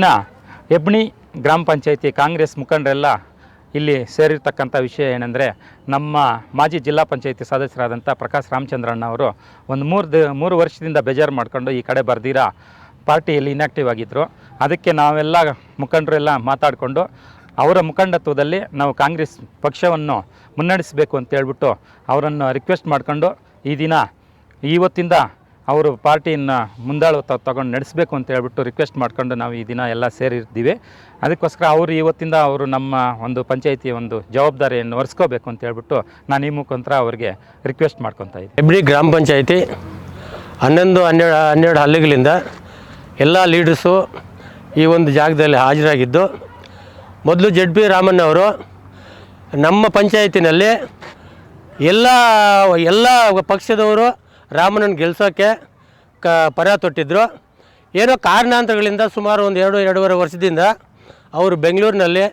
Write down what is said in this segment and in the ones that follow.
ದಿನ ಹೆಬ್ಣಿ ಗ್ರಾಮ ಪಂಚಾಯಿತಿ ಕಾಂಗ್ರೆಸ್ ಮುಖಂಡರೆಲ್ಲ ಇಲ್ಲಿ ಸೇರಿರ್ತಕ್ಕಂಥ ವಿಷಯ ಏನೆಂದರೆ ನಮ್ಮ ಮಾಜಿ ಜಿಲ್ಲಾ ಪಂಚಾಯಿತಿ ಸದಸ್ಯರಾದಂಥ ಪ್ರಕಾಶ್ ರಾಮಚಂದ್ರಣ್ಣ ಅವರು ಒಂದು ಮೂರು ದ ಮೂರು ವರ್ಷದಿಂದ ಬೇಜಾರು ಮಾಡ್ಕೊಂಡು ಈ ಕಡೆ ಬರ್ದಿರಾ, ಪಾರ್ಟಿಯಲ್ಲಿ ಇನ್ಯಾಕ್ಟಿವ್ ಆಗಿದ್ದರು ಅದಕ್ಕೆ ನಾವೆಲ್ಲ ಮುಖಂಡರೆಲ್ಲ ಮಾತಾಡಿಕೊಂಡು ಅವರ ಮುಖಂಡತ್ವದಲ್ಲಿ ನಾವು ಕಾಂಗ್ರೆಸ್ ಪಕ್ಷವನ್ನು ಮುನ್ನಡೆಸಬೇಕು ಅಂತ ಹೇಳ್ಬಿಟ್ಟು ಅವರನ್ನು ರಿಕ್ವೆಸ್ಟ್ ಮಾಡಿಕೊಂಡು ಈ ದಿನ ಇವತ್ತಿಂದ ಅವರು ಪಾರ್ಟಿಯನ್ನು ಮುಂದಾಳು ತಗೊಂಡು ನಡೆಸಬೇಕು ಅಂತ ಹೇಳ್ಬಿಟ್ಟು ರಿಕ್ವೆಸ್ಟ್ ಮಾಡ್ಕೊಂಡು ನಾವು ಈ ದಿನ ಎಲ್ಲ ಸೇರಿರ್ತೀವಿ ಅದಕ್ಕೋಸ್ಕರ ಅವರು ಇವತ್ತಿಂದ ಅವರು ನಮ್ಮ ಒಂದು ಪಂಚಾಯಿತಿಯ ಒಂದು ಜವಾಬ್ದಾರಿಯನ್ನು ಒರೆಸ್ಕೋಬೇಕು ಅಂತ ಹೇಳ್ಬಿಟ್ಟು ನಾನು ಈ ಮುಖಾಂತರ ಅವರಿಗೆ ರಿಕ್ವೆಸ್ಟ್ ಮಾಡ್ಕೊತಾ ಇದ್ದೀನಿ. ಎಬ್ರಿ ಗ್ರಾಮ ಪಂಚಾಯಿತಿ ಹನ್ನೊಂದು, ಹನ್ನೆರಡು ಹನ್ನೆರಡು ಹಳ್ಳಿಗಳಿಂದ ಎಲ್ಲ ಲೀಡರ್ಸು ಈ ಒಂದು ಜಾಗದಲ್ಲಿ ಹಾಜರಾಗಿದ್ದು, ಮೊದಲು ಜಡ್ ಬಿ ರಾಮಣ್ಣ ಅವರು ನಮ್ಮ ಪಂಚಾಯತಿನಲ್ಲಿ ಎಲ್ಲ ಎಲ್ಲ ಪಕ್ಷದವರು ರಾಮಣ್ಣನ ಗೆಲ್ಸೋಕ್ಕೆ ಕ ಪರ ತೊಟ್ಟಿದ್ರು. ಏನೋ ಕಾರಣಾಂತರಗಳಿಂದ ಸುಮಾರು ಒಂದು ಎರಡು, ಎರಡೂವರೆ ವರ್ಷದಿಂದ ಅವರು ಬೆಂಗಳೂರಿನಲ್ಲಿ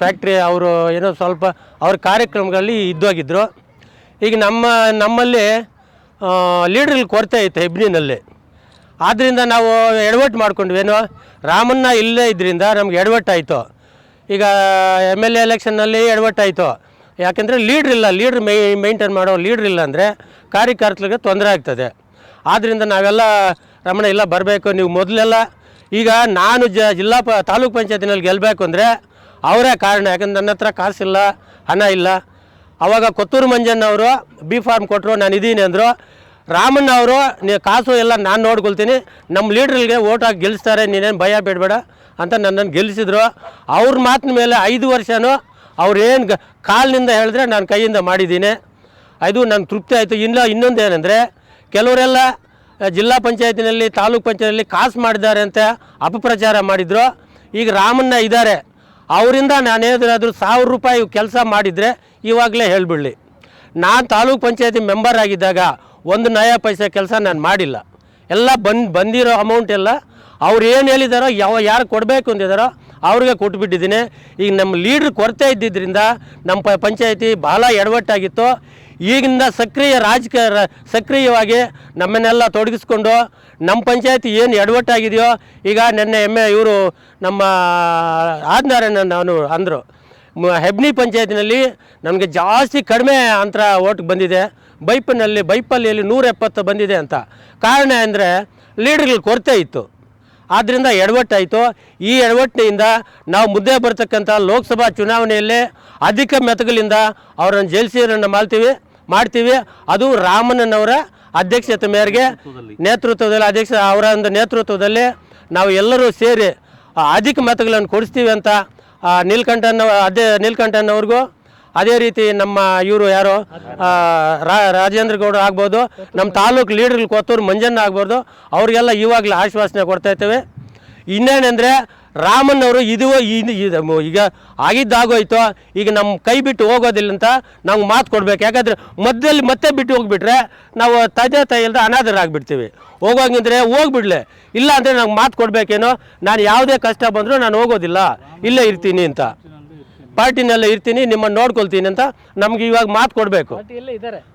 ಫ್ಯಾಕ್ಟ್ರಿ ಅವರು ಏನೋ ಸ್ವಲ್ಪ ಅವ್ರ ಕಾರ್ಯಕ್ರಮಗಳಲ್ಲಿ ಇದ್ದೋಗಿದ್ದರು ಈಗ ನಮ್ಮ, ನಮ್ಮಲ್ಲಿ ಲೀಡ್ರಲ್ಲಿ ಕೊರತೆ ಐತೆ ಹೆಬ್ನಿನಲ್ಲಿ ಆದ್ದರಿಂದ ನಾವು ಎಡವಟ್ಟು ಮಾಡ್ಕೊಂಡ್ವಿ. ಏನೋ ರಾಮಣ್ಣ ಇಲ್ಲೇ ಇದ್ರಿಂದ ನಮ್ಗೆ ಎಡವಟ್ಟಾಯಿತು. ಈಗ ಎಂ ಎಲ್ ಎ ಎಲೆಕ್ಷನ್ನಲ್ಲಿ ಎಡವಟ್ಟಾಯಿತು. ಯಾಕೆಂದರೆ ಲೀಡ್ರ್ ಇಲ್ಲ ಲೀಡ್ರ್ ಮೈ ಮೈಂಟೈನ್ ಮಾಡೋ ಲೀಡ್ರ್ ಇಲ್ಲ ಅಂದರೆ ಕಾರ್ಯಕರ್ತರಿಗೆ ತೊಂದರೆ ಆಗ್ತದೆ. ಆದ್ದರಿಂದ ನಾವೆಲ್ಲ ರಮಣ, ಇಲ್ಲ ಬರಬೇಕು, ನೀವು ಮೊದಲೆಲ್ಲ ಈಗ ನಾನು ಜ, ಜಿಲ್ಲಾ ಪ, ತಾಲೂಕು ಪಂಚಾಯತಿನಲ್ಲಿ ಗೆಲ್ಲಬೇಕು ಅಂದರೆ ಅವರೇ ಕಾರಣ. ಯಾಕಂದ್ರೆ ನನ್ನ ಹತ್ರ ಕಾಸಿಲ್ಲ, ಹಣ ಇಲ್ಲ. ಅವಾಗ ಕೊತ್ತೂರು ಮಂಜಣ್ಣ ಅವರು ಬಿ ಫಾರ್ಮ್ ಕೊಟ್ಟರು ನಾನು ಇದ್ದೀನಿ ಅಂದರು. ರಾಮಣ್ಣ ಅವರು, ನೀ ಕಾಸು ಎಲ್ಲ ನಾನು ನೋಡ್ಕೊಳ್ತೀನಿ. ನಮ್ಮ ಲೀಡ್ರಿಗೆ ಓಟ್ ಹಾಕಿ ಗೆಲ್ಲಿಸ್ತಾರೆ ನೀನೇನು ಭಯ ಬೇಡಬೇಡ ಅಂತ ನನ್ನನ್ನು ಗೆಲ್ಲಿಸಿದ್ರು ಅವ್ರ ಮಾತಿನ ಮೇಲೆ ಐದು ವರ್ಷನೂ ಅವ್ರು ಏನು ಗ ಕಾಲಿನಿಂದ ಹೇಳಿದ್ರೆ ನಾನು ಕೈಯಿಂದ ಮಾಡಿದ್ದೀನಿ. ಅದು ನನ್ನ ತೃಪ್ತಿ ಆಯಿತು. ಇಲ್ಲ ಇನ್ನೊಂದು ಏನಂದರೆ ಕೆಲವರೆಲ್ಲ ಜಿಲ್ಲಾ ಪಂಚಾಯತಿನಲ್ಲಿ, ತಾಲೂಕು ಪಂಚಾಯತಿನಲ್ಲಿ ಕಾಸು ಮಾಡಿದ್ದಾರೆ ಅಂತ ಅಪಪ್ರಚಾರ ಮಾಡಿದರು. ಈಗ ರಾಮಣ್ಣ ಇದ್ದಾರೆ. ಅವರಿಂದ ನಾನೇನಾದರೂ ಸಾವಿರ ರೂಪಾಯಿ ಕೆಲಸ ಮಾಡಿದರೆ ಇವಾಗಲೇ ಹೇಳಿಬಿಡಲಿ. ನಾನು ತಾಲೂಕು ಪಂಚಾಯತಿ ಮೆಂಬರ್ ಆಗಿದ್ದಾಗ ಒಂದು ನಯ ಪೈಸೆ ಕೆಲಸ ನಾನು ಮಾಡಿಲ್ಲ. ಎಲ್ಲ ಬಂದು, ಬಂದಿರೋ ಅಮೌಂಟ್ ಎಲ್ಲ ಅವ್ರು ಏನು ಹೇಳಿದಾರೋ, ಯಾವ, ಯಾರು ಕೊಡಬೇಕು ಅಂತಿದ್ದಾರೋ ಅವ್ರಿಗೆ ಕೊಟ್ಬಿಟ್ಟಿದ್ದೀನಿ. ಈಗ ನಮ್ಮ ಲೀಡ್ರ್ ಕೊರತೆ ಇದ್ದಿದ್ದರಿಂದ ನಮ್ಮ ಪ, ಪಂಚಾಯತಿ ಭಾಳ ಎಡವಟ್ಟಾಗಿತ್ತು. ಈಗಿಂದ ಸಕ್ರಿಯ ರಾಜಕೀಯ ಸಕ್ರಿಯವಾಗಿ ನಮ್ಮನ್ನೆಲ್ಲ ತೊಡಗಿಸ್ಕೊಂಡು ನಮ್ಮ ಪಂಚಾಯತಿ ಏನು ಎಡವಟ್ಟಾಗಿದೆಯೋ, ಈಗ ನಿನ್ನೆ ಎಮ್ಮೆ ಇವರು ನಮ್ಮ ಆದ್ನಾರಾಯಣ ನಾನು ಅಂದರು. ಹೆಬ್ನಿ ಪಂಚಾಯತಿನಲ್ಲಿ ನಮಗೆ ಜಾಸ್ತಿ ಕಡಿಮೆ ಅಂತರ ಓಟ್ ಬಂದಿದೆ. ಬೈಪಿನಲ್ಲಿ, ಬೈಪಲ್ಲಿಯಲ್ಲಿ ನೂರ ಎಪ್ಪತ್ತು ಬಂದಿದೆ ಅಂತ. ಕಾರಣ ಅಂದರೆ ಲೀಡರ್ಗಳು ಕೊರತೆ ಇತ್ತು. ಆದ್ದರಿಂದ ಎಡವಟ್ಟಾಯಿತು. ಈ ಎಡವಟ್ಟಿನಿಂದ ನಾವು ಮುದ್ದೆ ಬರ್ತಕ್ಕಂಥ ಲೋಕಸಭಾ ಚುನಾವಣೆಯಲ್ಲಿ ಅಧಿಕ ಮೆತಗಳಿಂದ ಅವರನ್ನು ಜೈಲ್ಸಿರನ್ನು ಮಾಡ್ತೀವಿ ಮಾಡ್ತೀವಿ. ಅದು ರಾಮಣ್ಣನವರ ಅಧ್ಯಕ್ಷತೆ ಮೇರೆಗೆ ನೇತೃತ್ವದಲ್ಲಿ, ಅಧ್ಯಕ್ಷ ಅವರ ಒಂದು ನೇತೃತ್ವದಲ್ಲಿ ನಾವು ಎಲ್ಲರೂ ಸೇರಿ ಅಧಿಕ ಮತಗಳನ್ನು ಕೊಡಿಸ್ತೀವಿ ಅಂತ ನೀಲ್ಕಂಠನ್ ಅದೇ ನೀಲ್ಕಂಠನ್ ಅವ್ರಿಗೂ ಅದೇ ರೀತಿ ನಮ್ಮ ಇವರು ಯಾರು? ರಾಜೇಂದ್ರ ಗೌಡ ಆಗ್ಬೋದು, ನಮ್ಮ ತಾಲೂಕು ಲೀಡರ್ ಕೊತ್ತೂರು ಮಂಜಣ್ಣ ಆಗ್ಬೋದು, ಅವ್ರಿಗೆಲ್ಲ ಇವಾಗಲೇ ಆಶ್ವಾಸನೆ ಕೊಡ್ತಾ ಇರ್ತೇವೆ. ಇನ್ನೇನೆಂದರೆ ರಾಮನವರು ಇದು ಈಗ ಆಗಿದ್ದಾಗೋಯ್ತು, ಈಗ ನಮ್ಮ ಕೈ ಬಿಟ್ಟು ಹೋಗೋದಿಲ್ಲ ಅಂತ ನಾವು ಮಾತು ಕೊಡ್ಬೇಕು. ಯಾಕಂದರೆ ಮಧ್ಯದಲ್ಲಿ ಮತ್ತೆ ಬಿಟ್ಟು ಹೋಗ್ಬಿಟ್ರೆ ನಾವು ತಂದೆ ತಾಯಿ ಇಲ್ಲದೆ ಅನಾಥರಾಗ್ಬಿಡ್ತೀವಿ. ಹೋಗೋಂಗಿದ್ರೆ ಹೋಗ್ಬಿಡ್ಲೆ. ಇಲ್ಲ ಅಂದರೆ ನಂಗೆ ಮಾತು ಕೊಡಬೇಕೇನೋ, ನಾನು ಯಾವುದೇ ಕಷ್ಟ ಬಂದರೂ ನಾನು ಹೋಗೋದಿಲ್ಲ. ಇಲ್ಲೇ ಇರ್ತೀನಿ ಅಂತ. ಪಾರ್ಟಿನೆಲ್ಲ ಇರ್ತೀನಿ ನಿಮ್ಮನ್ನು ನೋಡ್ಕೊಳ್ತೀನಿ ಅಂತ ನಮ್ಗೆ ಇವಾಗ ಮಾತು ಕೊಡಬೇಕು.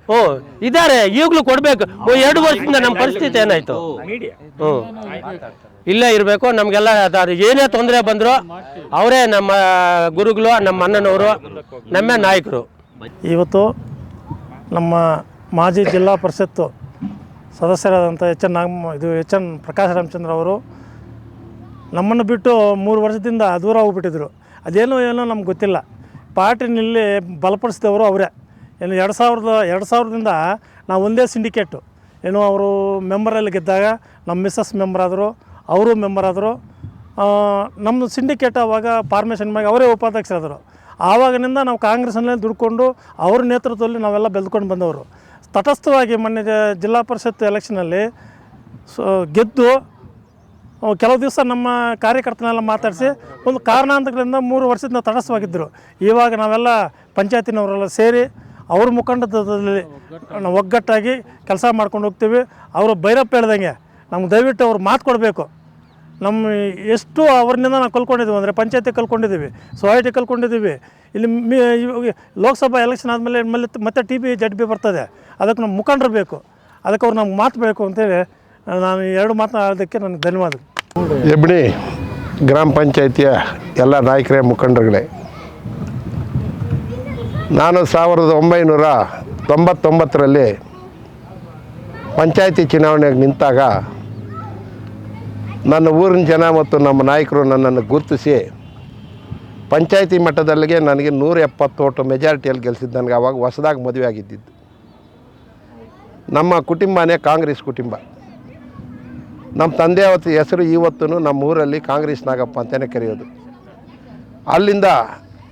ಹ್ಞೂ ಇದ್ದಾರೆ ಈಗಲೂ ಕೊಡಬೇಕು. ಎರಡು ವರ್ಷದಿಂದ ನಮ್ಮ ಪರಿಸ್ಥಿತಿ ಏನಾಯ್ತು? ಹ್ಞೂ. ಇಲ್ಲೇ ಇರಬೇಕು ನಮಗೆಲ್ಲ ಅದು ಏನೇ ತೊಂದರೆ ಬಂದರು ಅವರೇ ನಮ್ಮ ಗುರುಗಳು ನಮ್ಮ ಅಣ್ಣನವರು ನಮ್ಮ ನಾಯಕರು. ಇವತ್ತು ನಮ್ಮ ಮಾಜಿ ಜಿಲ್ಲಾ ಪರಿಷತ್ತು ಸದಸ್ಯರಾದಂಥ ಎಚ್ ಎನ್ ನಾಗಮ್ಮ ಇದು ಎಚ್ ಎನ್ ಪ್ರಕಾಶ್ ರಾಮಚಂದ್ರ ಅವರು ನಮ್ಮನ್ನು ಬಿಟ್ಟು ಮೂರು ವರ್ಷದಿಂದ ದೂರ ಹೋಗ್ಬಿಟ್ಟಿದ್ರು. ಅದೇನೋ ಏನೋ ನಮ್ಗೆ ಗೊತ್ತಿಲ್ಲ. ಪಾರ್ಟಿನಲ್ಲಿ ಬಲಪಡಿಸಿದವರು ಅವರೇ. ಏನು ಎರಡು ಸಾವಿರದ, ಎರಡು ಸಾವಿರದಿಂದ ನಾವು ಒಂದೇ ಸಿಂಡಿಕೇಟು. ಏನು ಅವರು ಮೆಂಬರಲ್ಲಿ ಗೆದ್ದಾಗ ನಮ್ಮ ಮಿಸ್ಸಸ್ ಮೆಂಬರ್ ಆದರು, ಅವರು ಮೆಂಬರ್ ಆದರು. ನಮ್ಮದು ಸಿಂಡಿಕೇಟ್ ಆವಾಗ ಫಾರ್ಮೇಷನ್ ಮಾಡಿ ಅವರೇ ಉಪಾಧ್ಯಕ್ಷರಾದರು. ಆವಾಗಿನಿಂದ ನಾವು ಕಾಂಗ್ರೆಸ್ನಲ್ಲೇ ದುಡ್ಕೊಂಡು ಅವ್ರ ನೇತೃತ್ವದಲ್ಲಿ ನಾವೆಲ್ಲ ಬೆಳೆದುಕೊಂಡು ಬಂದವರು. ತಟಸ್ಥವಾಗಿ ಮೊನ್ನೆ ಜಿಲ್ಲಾ ಪರಿಷತ್ ಎಲೆಕ್ಷನಲ್ಲಿ ಸೊ, ಗೆದ್ದು ಕೆಲವು ದಿವಸ ನಮ್ಮ ಕಾರ್ಯಕರ್ತನೆಲ್ಲ ಮಾತಾಡಿಸಿ ಒಂದು ಕಾರಣಾಂತರಗಳಿಂದ ಮೂರು ವರ್ಷದಿಂದ ತಟಸ್ಥವಾಗಿದ್ದರು ಇವಾಗ ನಾವೆಲ್ಲ ಪಂಚಾಯತಿನವರೆಲ್ಲ ಸೇರಿ ಅವ್ರ ಮುಖಂಡತ್ವದಲ್ಲಿ ನಾವು ಒಗ್ಗಟ್ಟಾಗಿ ಕೆಲಸ ಮಾಡ್ಕೊಂಡು ಹೋಗ್ತೀವಿ. ಅವರು ಭೈರಪ್ಪ ಹೇಳ್ದಂಗೆ, ನಮ್ಗೆ ದಯವಿಟ್ಟು ಅವ್ರು ಮಾತು ಕೊಡಬೇಕು. ನಮ್ಮ ಎಷ್ಟು ಅವ್ರನ್ನಿಂದ ನಾವು ಕಲ್ಕೊಂಡಿದ್ದೀವಿ ಅಂದರೆ ಪಂಚಾಯತಿ ಕಲ್ಕೊಂಡಿದ್ದೀವಿ ಸೊಸೈಟಿ ಕಲ್ಕೊಂಡಿದ್ದೀವಿ ಇಲ್ಲಿ ಮಿ ಲೋಕಸಭಾ ಎಲೆಕ್ಷನ್ ಆದಮೇಲೆ ಮೇಲೆ ಮತ್ತೆ ಟಿ ಬಿ, ಜಡ್ ಬಿ ಬರ್ತದೆ. ಅದಕ್ಕೆ ನಮ್ಮ ಮುಖಂಡರು ಬೇಕು. ಅದಕ್ಕೆ ಅವ್ರು ನಮ್ಗೆ ಮಾತು ಬೇಕು ಅಂತೇಳಿ ನಾನು ಎರಡು ಮಾತನ್ನ ಆಡೋದಕ್ಕೆ ನನಗೆ ಧನ್ಯವಾದ ಎಬ್ಣಿ ಗ್ರಾಮ ಪಂಚಾಯಿತಿಯ ಎಲ್ಲ ನಾಯಕರೇ, ಮುಖಂಡರುಗಳೇ. ನಾನು ಸಾವಿರದ ಒಂಬೈನೂರ ತೊಂಬತ್ತೊಂಬತ್ತರಲ್ಲಿ ಪಂಚಾಯಿತಿ ಚುನಾವಣೆಗೆ ನಿಂತಾಗ ನನ್ನ ಊರಿನ ಜನ ಮತ್ತು ನಮ್ಮ ನಾಯಕರು ನನ್ನನ್ನು ಗುರುತಿಸಿ ಪಂಚಾಯಿತಿ ಮಟ್ಟದಲ್ಲಿಗೆ ನನಗೆ ನೂರ ಎಪ್ಪತ್ತೋಟು ಮೆಜಾರಿಟಿಯಲ್ಲಿ ಗೆಲ್ಸಿದ್ದು. ನನಗೆ ಅವಾಗ ಹೊಸದಾಗಿ ಮದುವೆ ಆಗಿದ್ದಿದ್ದು ನಮ್ಮ ಕುಟುಂಬನೇ ಕಾಂಗ್ರೆಸ್ ಕುಟುಂಬ. ನಮ್ಮ ತಂದೆ ಅವತ್ತು ಹೆಸರು ಇವತ್ತು ನಮ್ಮ ಊರಲ್ಲಿ ಕಾಂಗ್ರೆಸ್ ನಾಗಪ್ಪ ಅಂತಲೇ ಕರೆಯೋದು. ಅಲ್ಲಿಂದ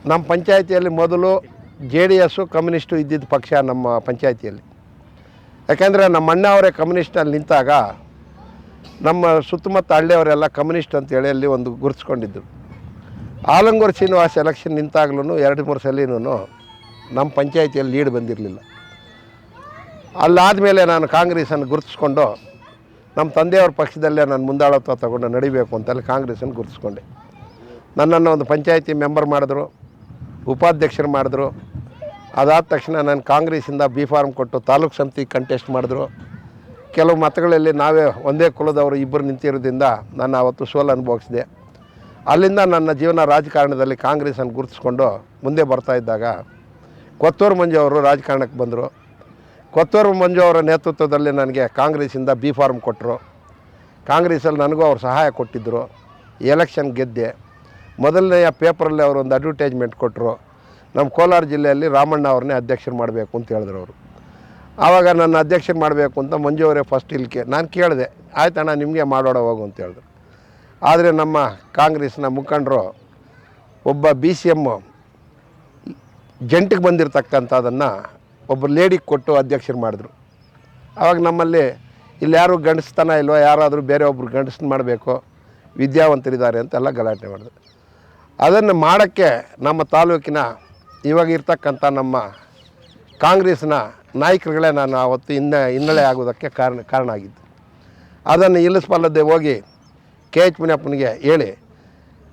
ನಮ್ಮ ಪಂಚಾಯಿತಿಯಲ್ಲಿ ಮೊದಲು ಜೆ ಡಿ ಎಸ್ಸು ಕಮ್ಯುನಿಸ್ಟು ಇದ್ದಿದ್ದ ಪಕ್ಷ ನಮ್ಮ ಪಂಚಾಯಿತಿಯಲ್ಲಿ. ಯಾಕೆಂದರೆ ನಮ್ಮ ಅಣ್ಣ ಅವರೇ ಕಮ್ಯುನಿಸ್ಟಲ್ಲಿ ನಿಂತಾಗ ನಮ್ಮ ಸುತ್ತಮುತ್ತ ಹಳ್ಳಿಯವರೆಲ್ಲ ಕಮ್ಯುನಿಸ್ಟ್ ಅಂತೇಳಿ ಅಲ್ಲಿ ಒಂದು ಗುರುತಿಸ್ಕೊಂಡಿದ್ದರು ಆಲಂಗೂರು ಶ್ರೀನಿವಾಸ ಎಲೆಕ್ಷನ್ ನಿಂತಾಗ್ಲೂ ಎರಡು ಮೂರು ಸಲಿನೂ ನಮ್ಮ ಪಂಚಾಯಿತಿಯಲ್ಲಿ ಲೀಡ್ ಬಂದಿರಲಿಲ್ಲ. ಅಲ್ಲಾದಮೇಲೆ ನಾನು ಕಾಂಗ್ರೆಸನ್ನು ಗುರುತಿಸ್ಕೊಂಡು ನಮ್ಮ ತಂದೆಯವ್ರ ಪಕ್ಷದಲ್ಲೇ ನಾನು ಮುಂದಾಳತ್ವ ತಗೊಂಡು ನಡಿಬೇಕು ಅಂತಲ್ಲಿ ಕಾಂಗ್ರೆಸ್ಸನ್ನು ಗುರುತಿಸ್ಕೊಂಡೆ. ನನ್ನನ್ನು ಒಂದು ಪಂಚಾಯಿತಿ ಮೆಂಬರ್ ಮಾಡಿದ್ರು, ಉಪಾಧ್ಯಕ್ಷರು ಮಾಡಿದ್ರು. ಅದಾದ ತಕ್ಷಣ ನಾನು ಕಾಂಗ್ರೆಸ್ಸಿಂದ ಬಿ ಫಾರ್ಮ್ ಕೊಟ್ಟು ತಾಲೂಕು ಸಮಿತಿ ಕಂಟೆಸ್ಟ್ ಮಾಡಿದ್ರು. ಕೆಲವು ಮತಗಳಲ್ಲಿ ನಾವೇ ಒಂದೇ ಕುಲದವರು ಇಬ್ಬರು ನಿಂತಿರೋದ್ರಿಂದ ನಾನು ಆವತ್ತು ಸೋಲು ಅನುಭವಿಸಿದೆ. ಅಲ್ಲಿಂದ ನನ್ನ ಜೀವನ ರಾಜಕಾರಣದಲ್ಲಿ ಕಾಂಗ್ರೆಸ್ಸನ್ನು ಗುರುತಿಸ್ಕೊಂಡು ಮುಂದೆ ಬರ್ತಾ ಇದ್ದಾಗ ಕೊತ್ತೂರು ಮಂಜು ಅವರು ರಾಜಕಾರಣಕ್ಕೆ ಬಂದರು. ಕೊತ್ತೂರು ಮಂಜು ಅವರ ನೇತೃತ್ವದಲ್ಲಿ ನನಗೆ ಕಾಂಗ್ರೆಸ್ಸಿಂದ ಬಿ ಫಾರ್ಮ್ ಕೊಟ್ಟರು. ಕಾಂಗ್ರೆಸ್ಸಲ್ಲಿ ನನಗೂ ಅವ್ರು ಸಹಾಯ ಕೊಟ್ಟಿದ್ದರು ಎಲೆಕ್ಷನ್ ಗೆದ್ದೆ. ಮೊದಲನೆಯ ಪೇಪರಲ್ಲಿ ಅವರು ಒಂದು ಅಡ್ವರ್ಟೈಸ್ಮೆಂಟ್ ಕೊಟ್ಟರು. ನಮ್ಮ ಕೋಲಾರ ಜಿಲ್ಲೆಯಲ್ಲಿ ರಾಮಣ್ಣ ಅವ್ರನ್ನೇ ಅಧ್ಯಕ್ಷರು ಮಾಡಬೇಕು ಅಂತ ಹೇಳಿದ್ರು ಅವರು. ಆವಾಗ ನನ್ನ ಅಧ್ಯಕ್ಷರು ಮಾಡಬೇಕು ಅಂತ ಮಂಜು ಅವರೇ ಫಸ್ಟ್ ಇಲ್ಲಿಗೆ ನಾನು ಕೇಳಿದೆ. ಆಯ್ತಣ್ಣ ನಿಮಗೆ ಮಾಡೋಣ ಹೋಗು ಅಂತ ಹೇಳಿದ್ರು. ಆದರೆ ನಮ್ಮ ಕಾಂಗ್ರೆಸ್ನ ಮುಖಂಡರು ಒಬ್ಬ ಬಿ ಸಿ ಎಮ್ಮು ಜಂಟಿಗೆ ಬಂದಿರತಕ್ಕಂಥದ್ದನ್ನು ಒಬ್ಬ ಲೇಡಿ ಕೊಟ್ಟು ಅಧ್ಯಕ್ಷರು ಮಾಡಿದ್ರು. ಆವಾಗ ನಮ್ಮಲ್ಲಿ ಇಲ್ಲಿ ಯಾರು ಗಂಡಸ್ತನ ಇಲ್ವೋ, ಯಾರಾದರೂ ಬೇರೆ ಒಬ್ರು ಗಂಡಸ್ನ ಮಾಡಬೇಕು, ವಿದ್ಯಾವಂತರಿದ್ದಾರೆ ಅಂತೆಲ್ಲ ಗಲಾಟೆ ಮಾಡಿದ್ರು. ಅದನ್ನು ಮಾಡೋಕ್ಕೆ ನಮ್ಮ ತಾಲೂಕಿನ ಇವಾಗ ಇರ್ತಕ್ಕಂಥ ನಮ್ಮ ಕಾಂಗ್ರೆಸ್ನ ನಾಯಕರುಗಳೇ ನಾನು ಆವತ್ತು ಹಿನ್ನೆ ಹಿನ್ನೆಲೆ ಆಗೋದಕ್ಕೆ ಕಾರಣ ಕಾರಣ ಆಗಿದ್ದು. ಅದನ್ನು ಇಲ್ಲಿಸ್ಬಲ್ಲದೆ ಹೋಗಿ ಕೆ ಎಚ್ ಮುನಿಯಪ್ಪನಿಗೆ ಹೇಳಿ.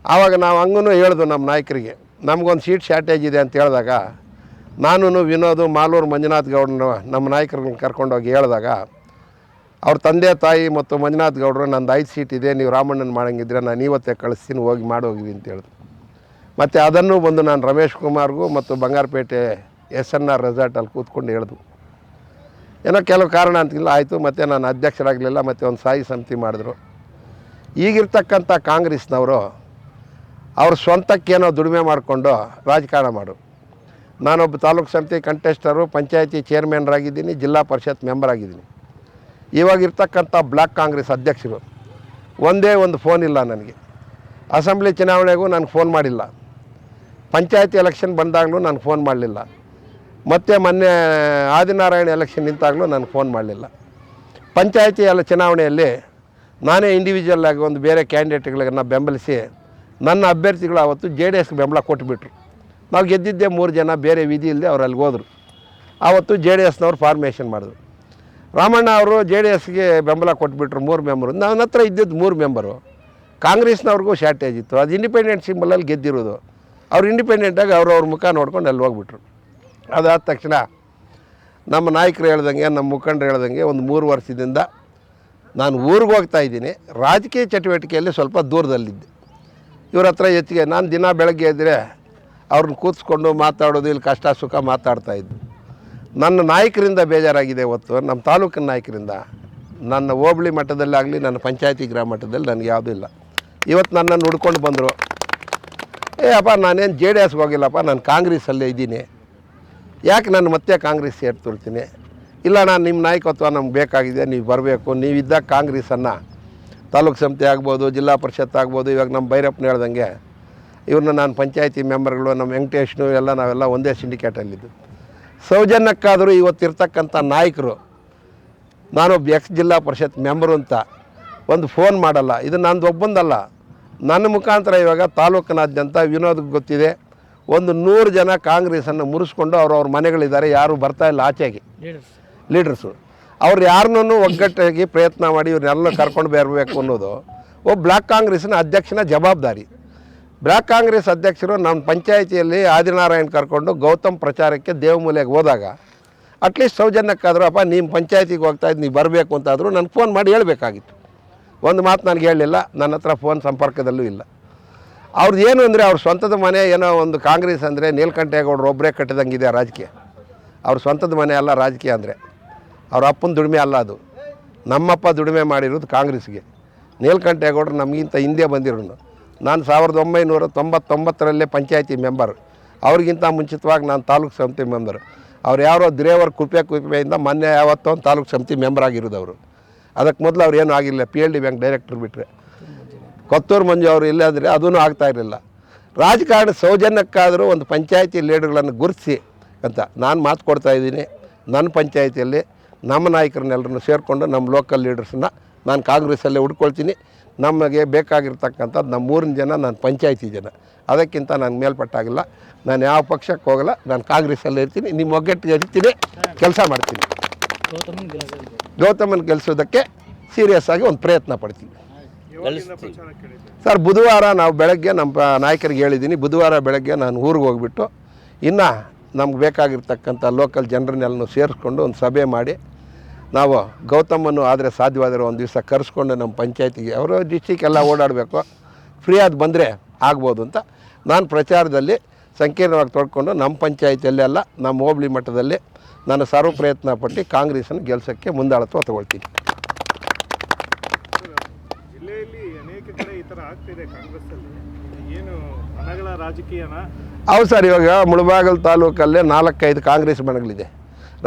ಆವಾಗ ನಾವು ಹಂಗೂ ಹೇಳಿದ್ವು ನಮ್ಮ ನಾಯಕರಿಗೆ, ನಮಗೊಂದು ಸೀಟ್ ಶಾರ್ಟೇಜ್ ಇದೆ ಅಂತ ಹೇಳಿದಾಗ ನಾನು ವಿನೋದು ಮಾಲೂರು ಮಂಜುನಾಥ್ ಗೌಡ್ರನ್ನ ನಮ್ಮ ನಾಯಕರನ್ನ ಕರ್ಕೊಂಡೋಗಿ ಹೇಳಿದಾಗ, ಅವ್ರ ತಂದೆ, ತಾಯಿ ಮತ್ತು ಮಂಜುನಾಥ್ ಗೌಡರು, ನಂದು ಐದು ಸೀಟ್ ಇದೆ, ನೀವು ರಾಮಣ್ಣನ ಮಾಡಂಗಿದ್ರೆ ನಾನು ಇವತ್ತೇ ಕಳಿಸ್ತೀನಿ, ಹೋಗಿ ಮಾಡೋಗಿ ಅಂತ ಹೇಳಿದ್ರು. ಮತ್ತು ಅದನ್ನು ಬಂದು ನಾನು ರಮೇಶ್ ಕುಮಾರ್ಗೂ ಮತ್ತು ಬಂಗಾರಪೇಟೆ ಎಸ್ ಎನ್ ಆರ್ ರೆಸಾರ್ಟಲ್ಲಿ ಕೂತ್ಕೊಂಡು ಹೇಳಿದ್ವು. ಏನೋ ಕೆಲವು ಕಾರಣ ಅಂತಿಲ್ಲ, ಆಯಿತು, ಮತ್ತು ನಾನು ಅಧ್ಯಕ್ಷರಾಗಲಿಲ್ಲ, ಮತ್ತು ಒಂದು ಸಾಯಿ ಸಮಿತಿ ಮಾಡಿದ್ರು. ಈಗಿರ್ತಕ್ಕಂಥ ಕಾಂಗ್ರೆಸ್ನವರು ಅವ್ರ ಸ್ವಂತಕ್ಕೇನೋ ದುಡಿಮೆ ಮಾಡಿಕೊಂಡು ರಾಜಕಾರಣ ಮಾಡು. ನಾನೊಬ್ಬ ತಾಲೂಕು ಸಮಿತಿ ಕಂಟೆಸ್ಟರು, ಪಂಚಾಯತಿ ಚೇರ್ಮನ್ರಾಗಿದ್ದೀನಿ, ಜಿಲ್ಲಾ ಪರಿಷತ್ ಮೆಂಬರ್ ಆಗಿದ್ದೀನಿ ಇವಾಗ ಇರ್ತಕ್ಕಂಥ ಬ್ಲಾಕ್ ಕಾಂಗ್ರೆಸ್ ಅಧ್ಯಕ್ಷರು, ಒಂದೇ ಒಂದು ಫೋನ್ ಇಲ್ಲ ನನಗೆ. ಅಸೆಂಬ್ಲಿ ಚುನಾವಣೆಗೂ ನಾನು ಫೋನ್ ಮಾಡಿಲ್ಲ. ಪಂಚಾಯತಿ ಎಲೆಕ್ಷನ್ ಬಂದಾಗಲೂ ನಾನು ಫೋನ್ ಮಾಡಲಿಲ್ಲ. ಮತ್ತು ಮೊನ್ನೆ ಆದಿನಾರಾಯಣ ಎಲೆಕ್ಷನ್ ನಿಂತಾಗಲೂ ನಾನು ಫೋನ್ ಮಾಡಲಿಲ್ಲ. ಪಂಚಾಯತಿ ಎಲ್ಲ ಚುನಾವಣೆಯಲ್ಲಿ ನಾನೇ ಇಂಡಿವಿಜುವಲ್ ಆಗಿ ಒಂದು ಬೇರೆ ಕ್ಯಾಂಡಿಡೇಟ್ಗಳನ್ನ ಬೆಂಬಲಿಸಿ ನನ್ನ ಅಭ್ಯರ್ಥಿಗಳು ಅವತ್ತು ಜೆ ಡಿ ಎಸ್ಗೆ ಬೆಂಬಲ ಕೊಟ್ಟುಬಿಟ್ರು ನಾವು ಗೆದ್ದಿದ್ದೆ ಮೂರು ಜನ, ಬೇರೆ ವಿಧಿ ಇಲ್ಲದೆ ಅವ್ರು ಅಲ್ಲಿಗೆ ಹೋದರು. ಆವತ್ತು ಜೆ ಡಿ ಎಸ್ನವ್ರು ಫಾರ್ಮೇಷನ್ ಮಾಡಿದ್ರು. ರಾಮಣ್ಣ ಅವರು ಜೆ ಡಿ ಎಸ್ಗೆ ಬೆಂಬಲ ಕೊಟ್ಬಿಟ್ರು, ಮೂರು ಮೆಂಬರು ನನ್ನ ಹತ್ರ ಇದ್ದಿದ್ದು ಮೂರು ಮೆಂಬರು ಕಾಂಗ್ರೆಸ್ನವ್ರಿಗೂ ಶಾರ್ಟೇಜ್ ಇತ್ತು. ಅದು ಇಂಡಿಪೆಂಡೆಂಟ್ ಸಿಂಬಲಲ್ಲಿ ಗೆದ್ದಿರೋದು. ಅವ್ರು ಇಂಡಿಪೆಂಡೆಂಟಾಗಿ ಅವ್ರವ್ರ ಮುಖ ನೋಡ್ಕೊಂಡು ಅಲ್ಲಿ ಹೋಗ್ಬಿಟ್ರು. ಅದಾದ ತಕ್ಷಣ ನಮ್ಮ ನಾಯಕರು ಹೇಳ್ದಂಗೆ, ನಮ್ಮ ಮುಖಂಡರು ಹೇಳ್ದಂಗೆ ಒಂದು ಮೂರು ವರ್ಷದಿಂದ ನಾನು ಊರಿಗೆ ಹೋಗ್ತಾ ಇದ್ದೀನಿ. ರಾಜಕೀಯ ಚಟುವಟಿಕೆಯಲ್ಲಿ ಸ್ವಲ್ಪ ದೂರದಲ್ಲಿದ್ದೆ. ಇವ್ರ ಹತ್ರ ಹೆಚ್ಚಿಗೆ, ನಾನು ದಿನ ಬೆಳಗ್ಗೆ ಇದ್ದರೆ ಅವ್ರನ್ನ ಕೂತ್ಕೊಂಡು ಮಾತಾಡೋದು, ಇಲ್ಲಿ ಕಷ್ಟ ಸುಖ ಮಾತಾಡ್ತಾ ಇದ್ದು. ನನ್ನ ನಾಯಕರಿಂದ ಬೇಜಾರಾಗಿದೆ ಇವತ್ತು ನಮ್ಮ ತಾಲೂಕಿನ ನಾಯಕರಿಂದ. ನನ್ನ ಹೋಬಳಿ ಮಟ್ಟದಲ್ಲಾಗಲಿ ನನ್ನ ಪಂಚಾಯತಿ ಗ್ರಾಮ ಮಟ್ಟದಲ್ಲಿ ನನಗೆ ಯಾವುದೂ ಇಲ್ಲ. ಇವತ್ತು ನನ್ನನ್ನು ಹುಡ್ಕೊಂಡು ಬಂದರು. ಏ, ಅಪ್ಪ, ನಾನೇನು ಜೆ ಡಿ ಎಸ್ಗೆ ಹೋಗಿಲ್ಲಪ್ಪ, ನಾನು ಕಾಂಗ್ರೆಸ್ಸಲ್ಲೇ ಇದ್ದೀನಿ. ಯಾಕೆ ನಾನು ಮತ್ತೆ ಕಾಂಗ್ರೆಸ್ ಸೇರ್ತಿರ್ತೀನಿ? ಇಲ್ಲ, ನಾನು ನಿಮ್ಮ ನಾಯಕತ್ವ ನಮ್ಗೆ ಬೇಕಾಗಿದೆ, ನೀವು ಬರಬೇಕು. ನೀವಿದ್ದಾಗ ಕಾಂಗ್ರೆಸ್ಸನ್ನು ತಾಲೂಕು ಸಮಿತಿ ಆಗ್ಬೋದು, ಜಿಲ್ಲಾ ಪರಿಷತ್ ಆಗ್ಬೋದು, ಇವಾಗ ನಮ್ಮ ಭೈರಪ್ಪನ ಹೇಳ್ದಂಗೆ ಇವ್ರನ್ನ ನಾನು ಪಂಚಾಯತಿ ಮೆಂಬರ್ಗಳು, ನಮ್ಮ ವೆಂಕಟೇಶ್ನು, ಎಲ್ಲ ನಾವೆಲ್ಲ ಒಂದೇ ಸಿಂಡಿಕೇಟಲ್ಲಿದ್ದು ಸೌಜನ್ಯಕ್ಕಾದರೂ ಇವತ್ತಿರ್ತಕ್ಕಂಥ ನಾಯಕರು, ನಾನೊಬ್ಬ ಎಕ್ಸ್ ಜಿಲ್ಲಾ ಪರಿಷತ್ ಮೆಂಬರು ಅಂತ ಒಂದು ಫೋನ್ ಮಾಡಲ್ಲ. ಇದು ನಂದು ಒಬ್ಬಂದಲ್ಲ ನನ್ನ ಮುಖಾಂತರ ಇವಾಗ ತಾಲೂಕಿನಾದ್ಯಂತ ವಿನೋದ್ಗೆ ಗೊತ್ತಿದೆ, ಒಂದು ನೂರು ಜನ ಕಾಂಗ್ರೆಸನ್ನು ಮುರಿಸ್ಕೊಂಡು ಅವ್ರವ್ರ ಮನೆಗಳಿದ್ದಾರೆ, ಯಾರೂ ಬರ್ತಾ ಇಲ್ಲ ಆಚೆಗೆ. ಲೀಡರ್ಸು. ಅವ್ರು ಯಾರನ್ನೂ ಒಗ್ಗಟ್ಟಾಗಿ ಪ್ರಯತ್ನ ಮಾಡಿ ಇವ್ರನ್ನೆಲ್ಲ ಕರ್ಕೊಂಡು ಬರಬೇಕು ಅನ್ನೋದು, ಒಬ್ಬ ಬ್ಲಾಕ್ ಕಾಂಗ್ರೆಸ್ನ ಅಧ್ಯಕ್ಷನ ಜವಾಬ್ದಾರಿ. ಬ್ಲಾಕ್ ಕಾಂಗ್ರೆಸ್ ಅಧ್ಯಕ್ಷರು ನಮ್ಮ ಪಂಚಾಯಿತಿಯಲ್ಲಿ ಆದಿನಾರಾಯಣ್ ಕರ್ಕೊಂಡು ಗೌತಮ್ ಪ್ರಚಾರಕ್ಕೆ ದೇವಮೂಲೆಗೆ ಹೋದಾಗ ಅಟ್ಲೀಸ್ಟ್ ಸೌಜನ್ಯಕ್ಕಾದರೂ ಅಪ್ಪ ನಿಮ್ಮ ಪಂಚಾಯತಿಗೆ ಹೋಗ್ತಾ ಇದ್ದು, ನೀವು ಬರಬೇಕು ಅಂತಾದರೂ ನನಗೆ ಫೋನ್ ಮಾಡಿ ಹೇಳಬೇಕಾಗಿತ್ತು. ಒಂದು ಮಾತು ನನಗೆ ಹೇಳಲಿಲ್ಲ, ನನ್ನ ಹತ್ರ ಫೋನ್ ಸಂಪರ್ಕದಲ್ಲೂ ಇಲ್ಲ. ಅವ್ರದ್ದು ಏನು ಅಂದರೆ ಅವ್ರ ಸ್ವಂತದ ಮನೆ ಏನೋ ಒಂದು ಕಾಂಗ್ರೆಸ್ ಅಂದರೆ, ನೀಲ್ಕಂಠೇಗೌಡರು ಒಬ್ಬರೇ ಕಟ್ಟಿದಂಗಿದೆ ರಾಜಕೀಯ. ಅವ್ರ ಸ್ವಂತದ ಮನೆ ಅಲ್ಲ ರಾಜಕೀಯ ಅಂದರೆ. ಅವ್ರ ಅಪ್ಪನ ದುಡಿಮೆ ಅಲ್ಲ ಅದು. ನಮ್ಮಪ್ಪ ದುಡಿಮೆ ಮಾಡಿರೋದು ಕಾಂಗ್ರೆಸ್ಗೆ. ನೀಲ್ಕಂಠೇಗೌಡರು ನಮಗಿಂತ ಹಿಂದೆ ಬಂದಿರೋನು. ನಾನು ಸಾವಿರದ ಒಂಬೈನೂರ ತೊಂಬತ್ತೊಂಬತ್ತರಲ್ಲೇ ಪಂಚಾಯತಿ ಮೆಂಬರ್. ಅವ್ರಿಗಿಂತ ಮುಂಚಿತವಾಗಿ ನಾನು ತಾಲೂಕು ಸಮಿತಿ ಮೆಂಬರ್. ಅವ್ರು ಯಾರೋ ದ್ರೇವರ್ ಕುಪೆ ಕುಪೆಯಿಂದ ಮೊನ್ನೆ ಯಾವತ್ತೋ ಒಂದು ತಾಲೂಕು ಸಮಿತಿ ಮೆಂಬರ್ ಆಗಿರೋದು ಅವರು ಅದಕ್ಕೆ ಮೊದಲು ಅವ್ರು ಏನೂ ಆಗಿಲ್ಲ. P L D bank director ಬಿಟ್ಟರೆ ಕೊತ್ತೂರು ಮಂಜು ಅವರು ಇಲ್ಲ ಅಂದರೆ ಅದೂ ಆಗ್ತಾ ಇರಲಿಲ್ಲ. ರಾಜಕಾರಣ ಸೌಜನ್ಯಕ್ಕಾದರೂ ಒಂದು ಪಂಚಾಯತಿ ಲೀಡರ್ಗಳನ್ನು ಗುರುತಿಸಿ ಅಂತ ನಾನು ಮಾತು ಕೊಡ್ತಾ ಇದ್ದೀನಿ. ನನ್ನ ಪಂಚಾಯತಿಯಲ್ಲಿ ನಮ್ಮ ನಾಯಕರನ್ನೆಲ್ಲರನ್ನು ಸೇರಿಕೊಂಡು ನಮ್ಮ ಲೋಕಲ್ ಲೀಡರ್ಸನ್ನ ನಾನು ಕಾಂಗ್ರೆಸ್ಸಲ್ಲೇ ಹುಡ್ಕೊಳ್ತೀನಿ. ನಮಗೆ ಬೇಕಾಗಿರ್ತಕ್ಕಂಥದ್ದು ನಮ್ಮ ಊರಿನ ಜನ, ನಾನು ಪಂಚಾಯತಿ ಜನ. ಅದಕ್ಕಿಂತ ನಾನು ಮೇಲ್ಪಟ್ಟಾಗಿಲ್ಲ. ನಾನು ಯಾವ ಪಕ್ಷಕ್ಕೆ ಹೋಗಲ್ಲ, ನಾನು ಕಾಂಗ್ರೆಸ್ಸಲ್ಲೇ ಇರ್ತೀನಿ. ನಿಮ್ಮ ಒಗ್ಗಟ್ಟಿಗೆ ಇರ್ತೀನಿ ಕೆಲಸ ಮಾಡ್ತೀನಿ. ಗೌತಮನ ಗೆಲ್ಲಿಸೋದಕ್ಕೆ ಸೀರಿಯಸ್ ಆಗಿ ಒಂದು ಪ್ರಯತ್ನ ಪಡ್ತೀನಿ. ಸರ್, ಬುಧವಾರ ನಾವು ಬೆಳಗ್ಗೆ ನಮ್ಮ ನಾಯಕರಿಗೆ ಹೇಳಿದ್ದೀನಿ, ಬುಧವಾರ ಬೆಳಗ್ಗೆ ನಾನು ಊರಿಗೆ ಹೋಗ್ಬಿಟ್ಟು, ಇನ್ನು ನಮ್ಗೆ ಬೇಕಾಗಿರ್ತಕ್ಕಂಥ ಲೋಕಲ್ ಜನರನ್ನೆಲ್ಲನೂ ಸೇರಿಸ್ಕೊಂಡು ಒಂದು ಸಭೆ ಮಾಡಿ ನಾವು ಗೌತಮನ್ನು ಆದರೆ ಸಾಧ್ಯವಾದರೆ ಒಂದು ದಿವಸ ಕರೆಸ್ಕೊಂಡು ನಮ್ಮ ಪಂಚಾಯತಿಗೆ ಅವರು ಡಿಸ್ಟಿಕ್ ಎಲ್ಲ ಓಡಾಡಬೇಕು ಫ್ರೀ ಆಗಿ ಬಂದರೆ ಆಗ್ಬೋದು ಅಂತ ನಾನು ಪ್ರಚಾರದಲ್ಲಿ ಸಂಕೀರ್ಣವಾಗಿ ತೊಡ್ಕೊಂಡು ನಮ್ಮ ಪಂಚಾಯತಿಯಲ್ಲೆಲ್ಲ ನಮ್ಮ ಹೋಬಳಿ ಮಟ್ಟದಲ್ಲಿ ನಾನು ಸರ್ವ ಪ್ರಯತ್ನ ಪಟ್ಟು ಕಾಂಗ್ರೆಸ್ಸನ್ನು ಗೆಲ್ಸೋಕ್ಕೆ ಮುಂದಾಳತ್ವ ತಗೊಳ್ತೀನಿ. ಜಿಲ್ಲೆಯಲ್ಲಿ ಅನೇಕ ಕಡೆ ಈ ಥರ ಆಗ್ತಿದೆ ಕಾಂಗ್ರೆಸ್ಸಲ್ಲಿ. ಏನು ಹಣಗಳ ರಾಜಕೀಯನ? ಹೌದು ಸರ್ ಇವಾಗ ಮುಳಬಾಗಲ್ ತಾಲೂಕಲ್ಲೇ ನಾಲ್ಕೈದು ಕಾಂಗ್ರೆಸ್ ಬಣಗಳಿದೆ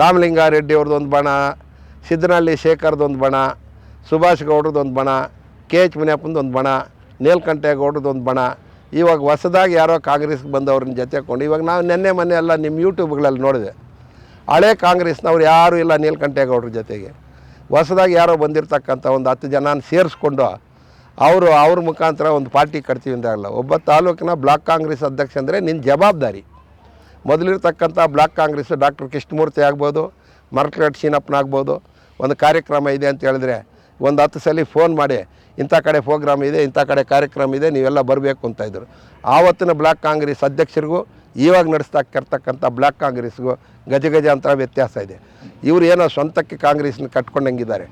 ರಾಮಲಿಂಗಾರೆಡ್ಡಿ ಅವ್ರದ್ದು ಒಂದು ಬಣ ಸಿದ್ದನಹಳ್ಳಿ ಶೇಖರ್ದೊಂದು ಬಣ, ಸುಭಾಷ್ ಗೌಡ್ರದೊಂದು ಬಣ, ಕೆ ಎಚ್ ಒಂದು ಬಣ ಒಂದು ಬಣ. ಇವಾಗ ಹೊಸದಾಗಿ ಯಾರೋ ಕಾಂಗ್ರೆಸ್ಗೆ ಬಂದವ್ರನ್ನ ಜೊತೆ ಕೊಂಡು ಇವಾಗ ನಾವು ನೆನ್ನೆ ಮೊನ್ನೆ ಎಲ್ಲ ನಿಮ್ಮ ಯೂಟ್ಯೂಬ್ಗಳಲ್ಲಿ ನೋಡಿದೆ. ಹಳೆ ಕಾಂಗ್ರೆಸ್ನವ್ರು ಯಾರೂ ಇಲ್ಲ ನೀಲ್ಕಂಠೇಗೌಡ್ರ ಜೊತೆಗೆ. ಹೊಸದಾಗಿ ಯಾರೋ ಬಂದಿರತಕ್ಕಂಥ ಒಂದು ಹತ್ತು ಜನ ಸೇರಿಸ್ಕೊಂಡು, ಅವರು ಅವ್ರ ಮುಖಾಂತರ ಒಂದು ಪಾರ್ಟಿ ಕಟ್ತೀವಿ ಅಂದಾಗಲ್ಲ ಒಬ್ಬ ತಾಲೂಕಿನ ಬ್ಲಾಕ್ ಕಾಂಗ್ರೆಸ್ ಅಧ್ಯಕ್ಷ ಅಂದರೆ ನಿನ್ನ ಜವಾಬ್ದಾರಿ. ಮೊದಲಿರ್ತಕ್ಕಂಥ ಬ್ಲಾಕ್ ಕಾಂಗ್ರೆಸ್ ಡಾಕ್ಟರ್ ಕೃಷ್ಣಮೂರ್ತಿ ಆಗ್ಬೋದು ಮರ್ಕಟ್ ಶೀನಪ್ಪನ ಆಗ್ಬೋದು ಒಂದು ಕಾರ್ಯಕ್ರಮ ಇದೆ ಅಂತ ಹೇಳಿದ್ರೆ ಒಂದು ಹತ್ತು ಸಲ ಫೋನ್ ಮಾಡಿ, ಇಂಥ ಕಡೆ ಪ್ರೋಗ್ರಾಮ್ ಇದೆ, ಇಂಥ ಕಡೆ ಕಾರ್ಯಕ್ರಮ ಇದೆ, ನೀವೆಲ್ಲ ಬರಬೇಕು ಅಂತ ಇದ್ದರು ಆವತ್ತಿನ ಬ್ಲಾಕ್ ಕಾಂಗ್ರೆಸ್ ಅಧ್ಯಕ್ಷರಿಗೂ ಇವಾಗ ನಡೆಸ್ತಾಕಿರ್ತಕ್ಕಂಥ ಬ್ಲಾಕ್ ಕಾಂಗ್ರೆಸ್ಗೂ ಗಜ ಗಜ ಅಂತ ವ್ಯತ್ಯಾಸ ಇದೆ. ಇವರು ಏನೋ ಸ್ವಂತಕ್ಕೆ ಕಾಂಗ್ರೆಸ್ನ ಕಟ್ಕೊಂಡಂಗಿದ್ದಾರೆ.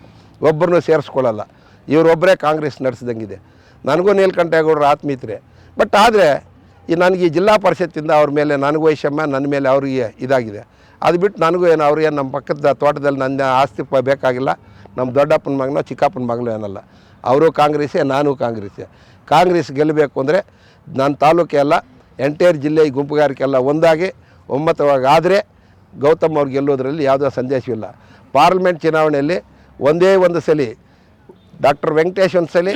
ಒಬ್ಬರನ್ನೂ ಸೇರಿಸ್ಕೊಳ್ಳಲ್ಲ ಇವರೊಬ್ಬರೇ ಕಾಂಗ್ರೆಸ್ ನಡೆಸ್ದಂಗಿದೆ. ನನಗೂ ನೀಲ್ಕಂಠೇಗೌಡರು ಆತ್ಮೀಯತ್ರೆ ಬಟ್ ಆದರೆ, ಈ ನನಗೆ ಈ ಜಿಲ್ಲಾ ಪರಿಷತ್ತಿಂದ ಅವ್ರ ಮೇಲೆ ನನಗೂ ವೈಷಮ್ಯ, ನನ್ನ ಮೇಲೆ ಅವರಿಗೆ ಇದಾಗಿದೆ. ಅದು ಬಿಟ್ಟು ನನಗೂ ಏನು ಅವ್ರು ಏನು ನಮ್ಮ ಪಕ್ಕದ ತೋಟದಲ್ಲಿ ನನ್ನ ಆಸ್ತಿ ಪ ಬೇಕಾಗಿಲ್ಲ, ನಮ್ಮ ದೊಡ್ಡಪ್ಪನ ಮಗನೋ ಚಿಕ್ಕಪ್ಪನ ಮಗನೋ ಏನಲ್ಲ. ಅವರು ಕಾಂಗ್ರೆಸ್ಸೇ, ನಾನು ಕಾಂಗ್ರೆಸ್ಸೇ. ಕಾಂಗ್ರೆಸ್ ಗೆಲ್ಲಬೇಕು ಅಂದರೆ ನನ್ನ ತಾಲೂಕೆಲ್ಲ, ಎಂಟೈರ್ ಜಿಲ್ಲೆ ಗುಂಪುಗಾರಿಕೆಲ್ಲ ಒಂದಾಗಿ ಒಮ್ಮತವಾಗಾದರೆ ಗೌತಮ್ ಅವ್ರು ಗೆಲ್ಲೋದ್ರಲ್ಲಿ ಯಾವುದೋ ಸಂದೇಶವಿಲ್ಲ. ಪಾರ್ಲಿಮೆಂಟ್ ಚುನಾವಣೆಯಲ್ಲಿ ಒಂದೇ ಒಂದು ಸಲ, ಡಾಕ್ಟರ್ ವೆಂಕಟೇಶ್ ಒಂದು ಸಲ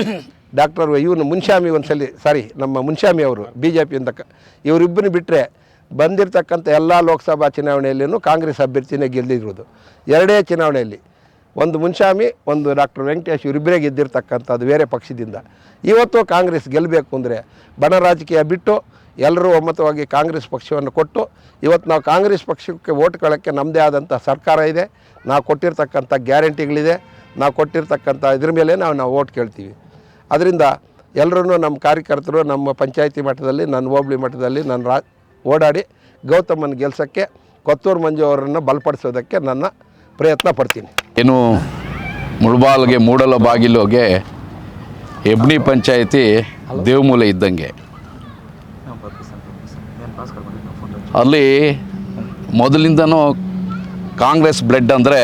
ಡಾಕ್ಟರ್ ಇವನು ಮುನ್ಶಾಮಿ ಒಂದು ಸಲ ಸಾರಿ ನಮ್ಮ ಮುನ್ಶಾಮಿ ಅವರು ಬಿ ಜೆ ಪಿಯಿಂದ ಇವರಿಬ್ಬರು ಬಿಟ್ಟರೆ ಬಂದಿರತಕ್ಕಂಥ ಎಲ್ಲ ಲೋಕಸಭಾ ಚುನಾವಣೆಯಲ್ಲಿಯೂ ಕಾಂಗ್ರೆಸ್ ಅಭ್ಯರ್ಥಿನೇ ಗೆದ್ದಿರೋದು ಎರಡೇ ಚುನಾವಣೆಯಲ್ಲಿ. ಒಂದು ಮುನ್ಶಾಮಿ, ಒಂದು ಡಾಕ್ಟರ್ ವೆಂಕಟೇಶ್ ಇವರಿಬ್ಬರೇ ಗೆದ್ದಿರ್ತಕ್ಕಂಥದ್ದು ಬೇರೆ ಪಕ್ಷದಿಂದ. ಇವತ್ತು ಕಾಂಗ್ರೆಸ್ ಗೆಲ್ಲಬೇಕು ಅಂದರೆ ಬಣ ರಾಜಕೀಯ ಬಿಟ್ಟು ಎಲ್ಲರೂ ಒಮ್ಮತವಾಗಿ ಕಾಂಗ್ರೆಸ್ ಪಕ್ಷವನ್ನು ಕೊಟ್ಟು ಇವತ್ತು ನಾವು ಕಾಂಗ್ರೆಸ್ ಪಕ್ಷಕ್ಕೆ ಓಟ್ಕೊಳ್ಳೋಕ್ಕೆ ನಮ್ಮದೇ ಆದಂಥ ಸರ್ಕಾರ ಇದೆ. ನಾವು ಕೊಟ್ಟಿರ್ತಕ್ಕಂಥ ಗ್ಯಾರಂಟಿಗಳಿದೆ. ನಾವು ಕೊಟ್ಟಿರ್ತಕ್ಕಂಥ ಇದ್ರ ಮೇಲೆ ನಾವು ನಾವು ಓಟ್ ಕೇಳ್ತೀವಿ. ಅದರಿಂದ ಎಲ್ಲರೂ ನಮ್ಮ ಕಾರ್ಯಕರ್ತರು, ನಮ್ಮ ಪಂಚಾಯಿತಿ ಮಟ್ಟದಲ್ಲಿ, ನನ್ನ ಹೋಬಳಿ ಮಟ್ಟದಲ್ಲಿ, ನನ್ನ ರಾ ಓಡಾಡಿ ಗೌತಮನ ಗೆಲ್ಸೋಕ್ಕೆ ಕೊತ್ತೂರು ಮಂಜು ಅವರನ್ನು ಬಲಪಡಿಸೋದಕ್ಕೆ ನನ್ನ ಪ್ರಯತ್ನ ಪಡ್ತೀನಿ. ಏನು ಮುಳ್ಬಾಲ್ಗೆ ಮೂಡಲ ಬಾಗಿಲುಗೆ ಹೆಬ್ಣಿ ಪಂಚಾಯಿತಿ ದೇವಮೂಲೆ ಇದ್ದಂಗೆ. ಅಲ್ಲಿ. ಮೊದಲಿಂದನೂ ಕಾಂಗ್ರೆಸ್ ಬ್ಲಡ್ ಅಂದರೆ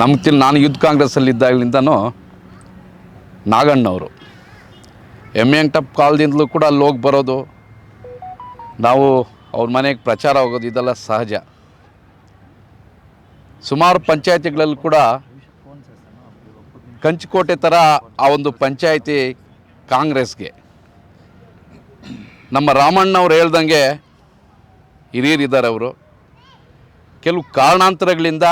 ನಮ್ಗೆ ತಿಳಿ ನಾನು ಯುದ್ಧ ಕಾಂಗ್ರೆಸ್ಸಲ್ಲಿ ಇದ್ದಾಗಲಿಂದನೂ ನಾಗಣ್ಣವರು. ಎಂ ಟಪ್ ಕಾಲದಿಂದಲೂ ಕೂಡ ಅಲ್ಲಿ ಹೋಗಿ ಬರೋದು. ನಾವು ಅವ್ರ ಮನೆಗೆ ಪ್ರಚಾರ ಹೋಗೋದು ಇದೆಲ್ಲ ಸಹಜ. ಸುಮಾರು ಪಂಚಾಯತಿಗಳಲ್ಲಿ ಕೂಡ ಕಂಚುಕೋಟೆ ಥರ ಆ ಒಂದು ಪಂಚಾಯತಿ ಕಾಂಗ್ರೆಸ್ಗೆ. ನಮ್ಮ ರಾಮಣ್ಣವ್ರು ಹೇಳ್ದಂಗೆ ಹಿರಿಯರಿದ್ದಾರೆ ಅವರು. ಕೆಲವು ಕಾರಣಾಂತರಗಳಿಂದ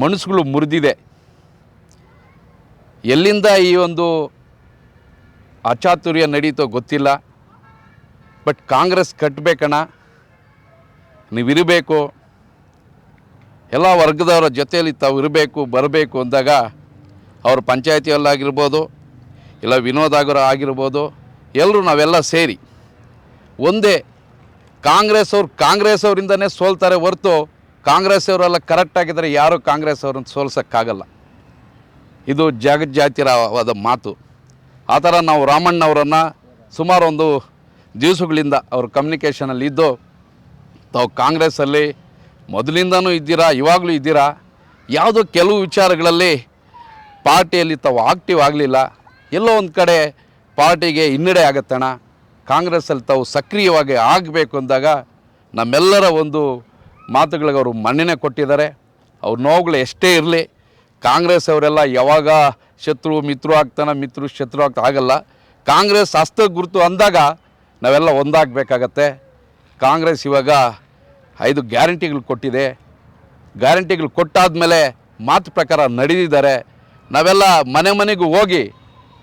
ಮನಸ್ಸುಗಳು ಮುರಿದಿದೆ. ಎಲ್ಲಿಂದ ಈ ಒಂದು ಅಚಾತುರ್ಯ ನಡೀತೋ ಗೊತ್ತಿಲ್ಲ. ಬಟ್ ಕಾಂಗ್ರೆಸ್ ಕಟ್ಟಬೇಕಣ ನೀವಿರಬೇಕು. ಎಲ್ಲ ವರ್ಗದವರ ಜೊತೆಯಲ್ಲಿ ತಾವು ಇರಬೇಕು, ಬರಬೇಕು ಅಂದಾಗ ಅವ್ರ ಪಂಚಾಯತಿಯಲ್ಲಾಗಿರ್ಬೋದು, ಇಲ್ಲ ವಿನೋದ್ ಆಗರ ಆಗಿರ್ಬೋದು, ಎಲ್ಲರೂ ನಾವೆಲ್ಲ ಸೇರಿ ಒಂದೇ ಕಾಂಗ್ರೆಸ್ ಅವ್ರು ಕಾಂಗ್ರೆಸ್ ಅವರಿಂದನೇ ಸೋಲ್ತಾರೆ ಹೊರತು ಕಾಂಗ್ರೆಸ್ ಅವರೆಲ್ಲ ಕರೆಕ್ಟ್ ಆಗಿದ್ದರೆ ಯಾರೂ ಕಾಂಗ್ರೆಸ್ ಅವ್ರನ್ನ ಸೋಲ್ಸೋಕ್ಕಾಗಲ್ಲ. ಇದು ಜಗಜ್ಜಾತಿರವಾದ ಮಾತು. ಆ ಥರ ನಾವು ರಾಮಣ್ಣವರನ್ನು ಸುಮಾರು ಒಂದು ದಿವಸಗಳಿಂದ ಅವರು ಕಮ್ಯುನಿಕೇಷನಲ್ಲಿ ಇದ್ದು, ತಾವು ಕಾಂಗ್ರೆಸ್ಸಲ್ಲಿ ಮೊದಲಿಂದನೂ ಇದ್ದೀರಾ, ಇವಾಗಲೂ ಇದ್ದೀರಾ, ಯಾವುದೋ ಕೆಲವು ವಿಚಾರಗಳಲ್ಲಿ ಪಾರ್ಟಿಯಲ್ಲಿ ತಾವು ಆಕ್ಟಿವ್ ಆಗಲಿಲ್ಲ, ಎಲ್ಲೋ ಒಂದು ಕಡೆ ಪಾರ್ಟಿಗೆ ಹಿನ್ನಡೆ ಆಗತ್ತಣ ಕಾಂಗ್ರೆಸ್ಸಲ್ಲಿ ತಾವು ಸಕ್ರಿಯವಾಗಿ ಆಗಬೇಕು ಅಂದಾಗ ನಮ್ಮೆಲ್ಲರ ಒಂದು ಮಾತುಗಳಿಗೆ ಅವರು ಮನ್ನಣೆ ಕೊಟ್ಟಿದ್ದಾರೆ. ಅವ್ರ ನೋವುಗಳು ಎಷ್ಟೇ ಇರಲಿ, ಕಾಂಗ್ರೆಸ್ ಅವರೆಲ್ಲ ಯಾವಾಗ ಶತ್ರು ಮಿತ್ರು ಆಗ್ತಾನೆ, ಮಿತ್ರು ಶತ್ರು ಆಗ್ತಾ ಆಗಲ್ಲ. ಕಾಂಗ್ರೆಸ್ ಅಸ್ತ ಗುರುತು ಅಂದಾಗ ನಾವೆಲ್ಲ ಒಂದಾಗಬೇಕಾಗತ್ತೆ. ಕಾಂಗ್ರೆಸ್ ಇವಾಗ ಐದು ಗ್ಯಾರಂಟಿಗಳು ಕೊಟ್ಟಿದೆ. ಗ್ಯಾರಂಟಿಗಳು ಕೊಟ್ಟಾದಮೇಲೆ ಮಾತು ಪ್ರಕಾರ ನಡೆದಿದ್ದಾರೆ. ನಾವೆಲ್ಲ ಮನೆ ಮನೆಗೂ ಹೋಗಿ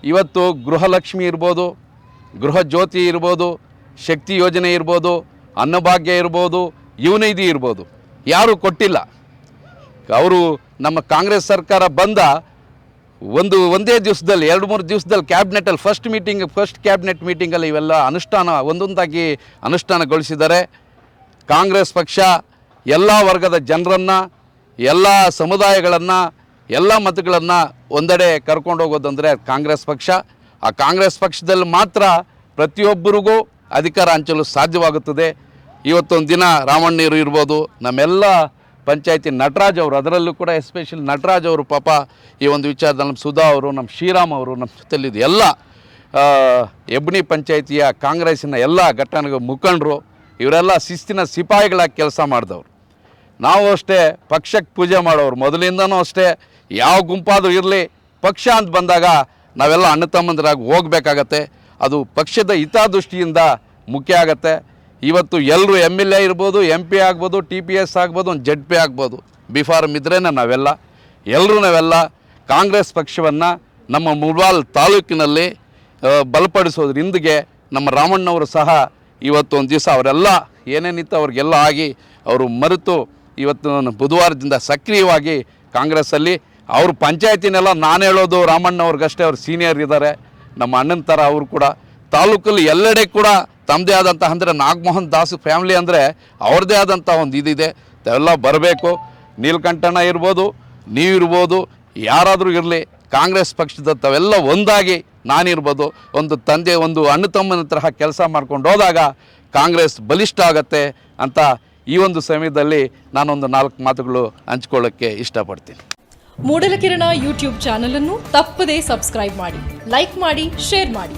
ಇವತ್ತು ಗೃಹಲಕ್ಷ್ಮಿ ಇರ್ಬೋದು, ಗೃಹ ಜ್ಯೋತಿ ಇರ್ಬೋದು, ಶಕ್ತಿ ಯೋಜನೆ ಇರ್ಬೋದು, ಅನ್ನಭಾಗ್ಯ ಇರ್ಬೋದು ಯುವನಿಧಿ ಇರ್ಬೋದು. ಯಾರೂ ಕೊಟ್ಟಿಲ್ಲ. ಅವರು ನಮ್ಮ ಕಾಂಗ್ರೆಸ್ ಸರ್ಕಾರ ಬಂದ ಒಂದು, ಒಂದೇ ದಿವಸದಲ್ಲಿ, ಎರಡು, ಮೂರು ದಿವಸದಲ್ಲಿ ಕ್ಯಾಬಿನೆಟಲ್ಲಿ ಫಸ್ಟ್ ಮೀಟಿಂಗ್ ಫಸ್ಟ್ ಕ್ಯಾಬಿನೆಟ್ ಮೀಟಿಂಗಲ್ಲಿ ಇವೆಲ್ಲ ಅನುಷ್ಠಾನ, ಒಂದೊಂದಾಗಿ ಅನುಷ್ಠಾನಗೊಳಿಸಿದ್ದಾರೆ. ಕಾಂಗ್ರೆಸ್ ಪಕ್ಷ, ಎಲ್ಲ ವರ್ಗದ ಜನರನ್ನು, ಎಲ್ಲ ಸಮುದಾಯಗಳನ್ನು, ಎಲ್ಲ ಮತಗಳನ್ನು ಒಂದೆಡೆ ಕರ್ಕೊಂಡು ಹೋಗೋದಂದರೆ ಕಾಂಗ್ರೆಸ್ ಪಕ್ಷ. ಆ ಕಾಂಗ್ರೆಸ್ ಪಕ್ಷದಲ್ಲಿ ಮಾತ್ರ ಪ್ರತಿಯೊಬ್ಬರಿಗೂ ಅಧಿಕಾರ ಹಂಚಲು ಸಾಧ್ಯವಾಗುತ್ತದೆ. ಇವತ್ತೊಂದು ದಿನ ರಾಮಣ್ಣೀರು ಇರ್ಬೋದು, ನಮ್ಮೆಲ್ಲ ಪಂಚಾಯತಿ ನಟರಾಜ್ ಅವರು, ಅದರಲ್ಲೂ ಕೂಡ ಎಸ್ಪೆಷಲಿ ನಟರಾಜ್ ಅವರು ಪಾಪ ಈ ಒಂದು ವಿಚಾರದಲ್ಲಿ ನಮ್ಮ ಸುಧಾ ಅವರು, ನಮ್ಮ ಶ್ರೀರಾಮ್ ಅವರು, ನಮ್ಮ ಜೊತೆಲಿದ್ದು ಎಲ್ಲ ಎಬ್ನಿ ಪಂಚಾಯತಿಯ ಕಾಂಗ್ರೆಸ್ಸಿನ ಎಲ್ಲ ಘಟನೆಗಳ ಮುಖಂಡರು, ಇವರೆಲ್ಲ ಶಿಸ್ತಿನ ಸಿಪಾಯಿಗಳಾಗಿ ಕೆಲಸ ಮಾಡಿದವರು. ನಾವು ಅಷ್ಟೇ ಪಕ್ಷಕ್ಕೆ ಪೂಜೆ ಮಾಡೋರು, ಮೊದಲಿಂದನೂ ಅಷ್ಟೇ, ಯಾವ ಗುಂಪಾದರೂ ಇರಲಿ, ಪಕ್ಷ ಅಂತ ಬಂದಾಗ ನಾವೆಲ್ಲ ಅಣ್ಣ ತಮ್ಮಂದಿರಾಗಿ ಹೋಗಬೇಕಾಗತ್ತೆ, ಅದು ಪಕ್ಷದ ಹಿತದೃಷ್ಟಿಯಿಂದ ಮುಖ್ಯ ಆಗತ್ತೆ. ಇವತ್ತು ಎಲ್ಲರೂ ಎಂ ಎಲ್ ಎ ಇರ್ಬೋದು ಎಂ ಪಿ ಆಗ್ಬೋದು, ಟಿ ಪಿ ಎಸ್ ಆಗ್ಬೋದು, ಒಂದು ಜಡ್ ಪಿ ಆಗ್ಬೋದು. ಬಿ ಫಾರ್ಮ್ ಇದ್ರೇ ನಾವೆಲ್ಲ ಎಲ್ಲರೂ ನಾವೆಲ್ಲ ಕಾಂಗ್ರೆಸ್ ಪಕ್ಷವನ್ನು ನಮ್ಮ ಮುಬಾಲ್ ತಾಲೂಕಿನಲ್ಲಿ ಬಲಪಡಿಸೋದ್ರಿಂದಿಗೆ ನಮ್ಮ ರಾಮಣ್ಣವರು ಸಹ ಇವತ್ತು ಒಂದು ದಿವಸ ಅವರೆಲ್ಲ ಏನೇನಿತ್ತು ಅವ್ರಿಗೆಲ್ಲ ಆಗಿ ಅವರು ಮರೆತು ಇವತ್ತು ಬುಧವಾರದಿಂದ ಸಕ್ರಿಯವಾಗಿ ಕಾಂಗ್ರೆಸ್ಸಲ್ಲಿ ಅವ್ರ ಪಂಚಾಯತಿನೆಲ್ಲ ನಾನು ಹೇಳೋದು ರಾಮಣ್ಣವ್ರಿಗಷ್ಟೇ, ಅವ್ರು ಸೀನಿಯರ್ ಇದ್ದಾರೆ. ನಮ್ಮ ಅಣ್ಣನ ಥರ ಅವರು ಕೂಡ ತಾಲೂಕಲ್ಲಿ ಎಲ್ಲೆಡೆ ಕೂಡ ತಮ್ಮದೇ ಆದಂಥ ಅಂದರೆ ನಾಗಮೋಹನ್ ದಾಸ್ ಫ್ಯಾಮಿಲಿ ಅಂದರೆ ಅವ್ರದ್ದೇ ಆದಂಥ ಒಂದು ಇದಿದೆ. ಅವೆಲ್ಲ ಬರಬೇಕು. ನೀಲಕಂಠಣ್ಣ ಇರ್ಬೋದು ನೀವಿರ್ಬೋದು ಯಾರಾದರೂ ಇರಲಿ, ಕಾಂಗ್ರೆಸ್ ಪಕ್ಷದ ತಾವೆಲ್ಲ ಒಂದಾಗಿ ನಾನಿರ್ಬೋದು. ಒಂದು ತಂದೆ, ಒಂದು ಅಣ್ಣ ತಮ್ಮನ ತರಹ ಕೆಲಸ ಮಾಡ್ಕೊಂಡು ಹೋದಾಗ ಕಾಂಗ್ರೆಸ್ ಬಲಿಷ್ಠ ಆಗತ್ತೆ ಅಂತ ಈ ಒಂದು ಸಮಯದಲ್ಲಿ ನಾನೊಂದು ನಾಲ್ಕು ಮಾತುಗಳು ಹಂಚ್ಕೊಳ್ಳೋಕ್ಕೆ ಇಷ್ಟಪಡ್ತೀನಿ. ಮೂಡಲಕಿರಣ ಯೂಟ್ಯೂಬ್ ಚಾನಲನ್ನು ತಪ್ಪದೇ ಸಬ್ಸ್ಕ್ರೈಬ್ ಮಾಡಿ, ಲೈಕ್ ಮಾಡಿ, ಶೇರ್ ಮಾಡಿ.